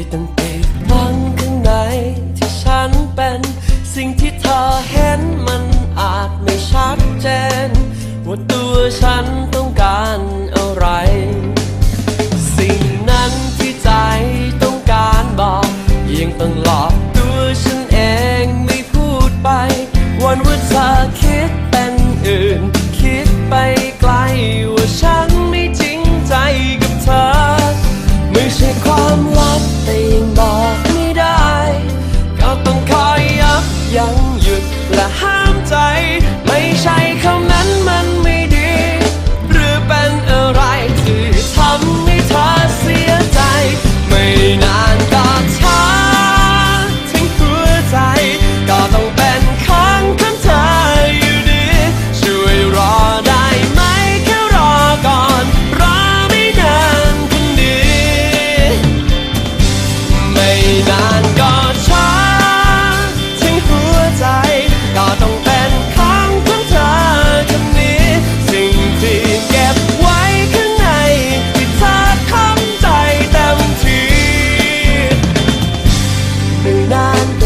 ยตั้งติดบังข้างในที่ฉันเป็น สิ่งที่เธอเห็นมันอาจไม่ชัดเจน ว่าตัวฉันต้องการอะไร สิ่งนั้นที่ใจต้องการบอกยังต้องหลอกตัวฉันเองไม่พูดไป วันว่าเธอคิดเป็นอื่น คิดไปไกลว่าฉันไม่จริงใจกับเธอ ไม่ใช่ความลับ sun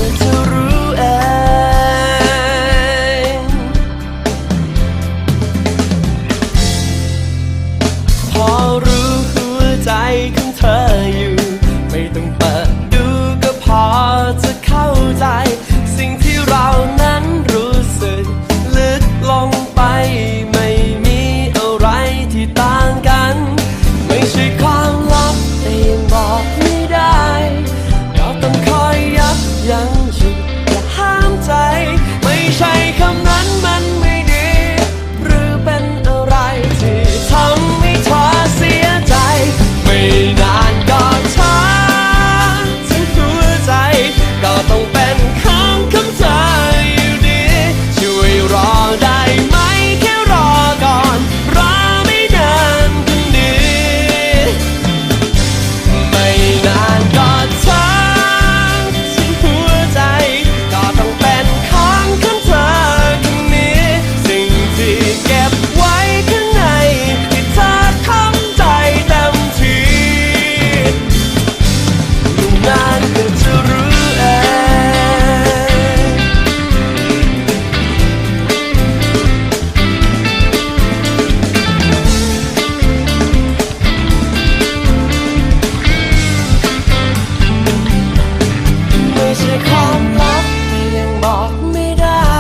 ใช่ความลับที่ยังบอกไม่ได้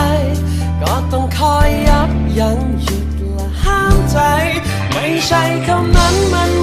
ก็ต้องคอยยับยั้งหยุดและห้ามใจ ไม่ใช่คำนั้นมัน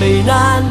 美男